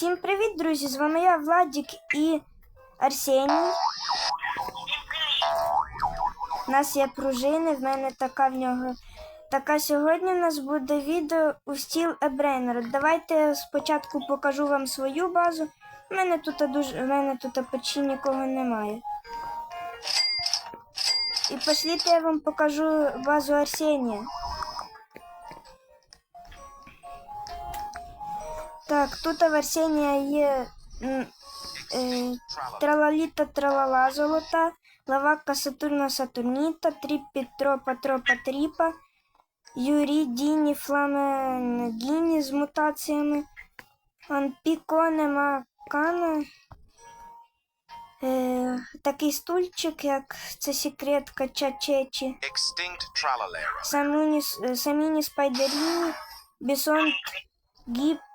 Всім привіт, друзі! З вами я, Владік і Арсеній. У нас є пружини, в мене така в нього. Така сьогодні у нас буде відео у стіл Ебрейнер. Давайте спочатку покажу вам свою базу. У мене тут дуже в мене тут почти нікого немає. І пошліть я вам покажу базу Арсенія. Так, тут в Арсенія є м, е, тралаліта тралала золота, лавака Сатурна Сатурніта, тріппі тропа тропа тріпа, Юрі Діні Фламен Гіні з мутаціями, Анпіконе Макана. Е, такий стульчик, як це секретка Чачечі. Саміні, Саміні Спайдеріні, Бісонт Гіпітер,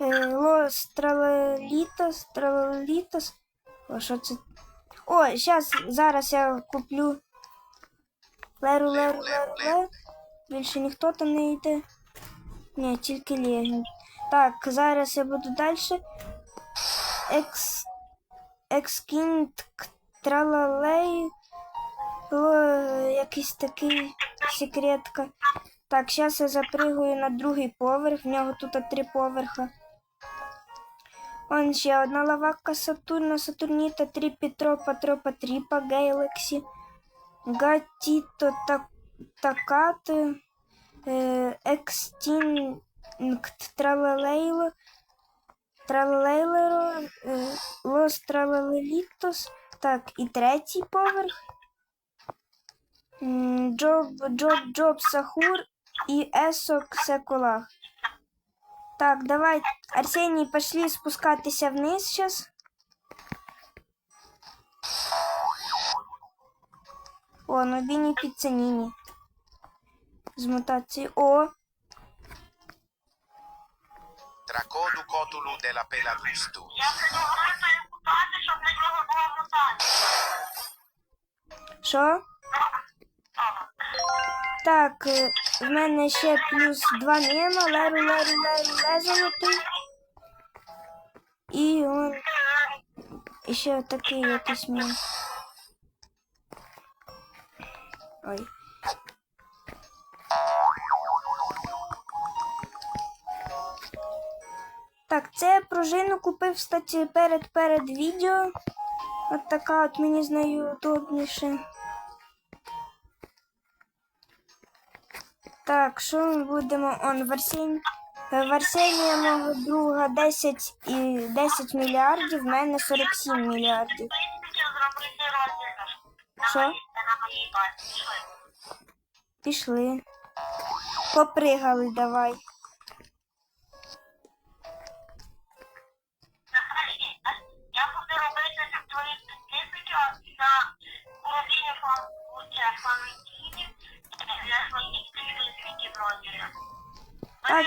е, Лос Тралалітос, Тралалітос. О, що це? О, зараз, зараз я куплю Леру, Леру, Леру, Леру. Більше ніхто там не йде. Ні, тільки Легін. Так, зараз я буду далі. Екс... Екскінт Тралалей. Якийсь такий секретка. Так, зараз я запригую на другий поверх. В нього тут три поверха. Он ще одна лавака Сатурна, Сатурніта, Тріпі, Тропа, Тропа, Тріпа, Гейлексі, Гатіто, та, Такат, е, Екстінкт, Тралалейло, Тралалейлеро, е, Лос Тралалелітос. Так, і третій поверх. Джоб, Джоб, Джоб, Сахур и Есок Секулах. Так, давай, Арсеній, пошли спускатися вниз сейчас. О, ну Нобіні Піцаніні. З мутації. О, Dracodu Cotulu della Peladustu. Я предлагаю перепутати, щоб на нього була мутація. що? Так, е, в мене ще плюс два нема, леру, леру, леру, лезолотий. І он. Ще такий якийсь мій. Ой. Так, це я пружину купив, кстати, перед перед відео. От така от мені з нею удобніше. Так, що ми будемо? Он в Арсені... В Арсенія мого друга 10 і 10 мільярдів, в мене 47 мільярдів. Що? Пішли. Попригали давай. Я буду робити твоїх підписників на уровні фламентінів Так.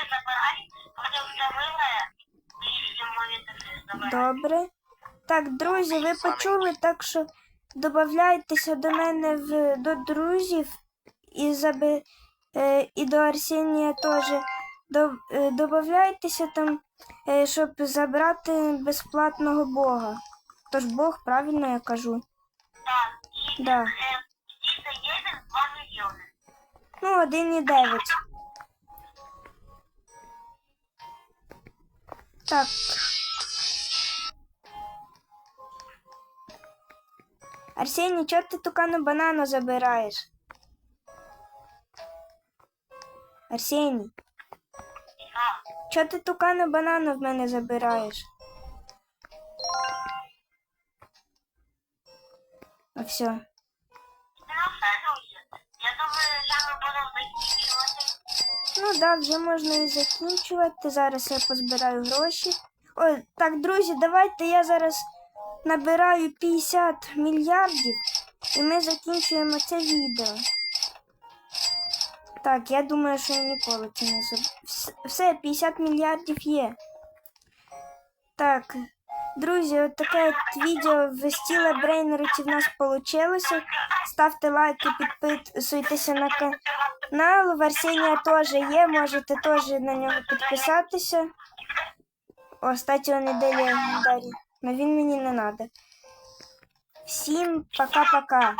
Добре. Так, друзі, ви почули, так що додавайтеся до мене в, до друзів і, заби, е, і до Арсенія теж. До, е, додавайтеся там, е, щоб забрати безплатного Бога. Тож Бог, правильно я кажу. Так, і Да. е, 2 мільйони. Ну, 1,9. Так. Арсеній, чого ти тукану банану забираєш? Арсеній, А, чого ти тукану банану в мене забираєш? Все. Ну, все, Ну да, вже можна і закінчувати. Зараз я позбираю гроші. Ой, так, друзі, давайте я зараз набираю 50 мільярдів і ми закінчуємо це відео. Так, я думаю, що я ніколи це не зроблю. Все, 50 мільярдів є. Так, друзі, от таке от відео в стіле Брейнериті в нас вийшло. Ставте лайки, підписуйтеся на канал. В теж є, можете теж на нього підписатися. О, статі он іде легендарі. Но він мені не надо. Всім пока-пока.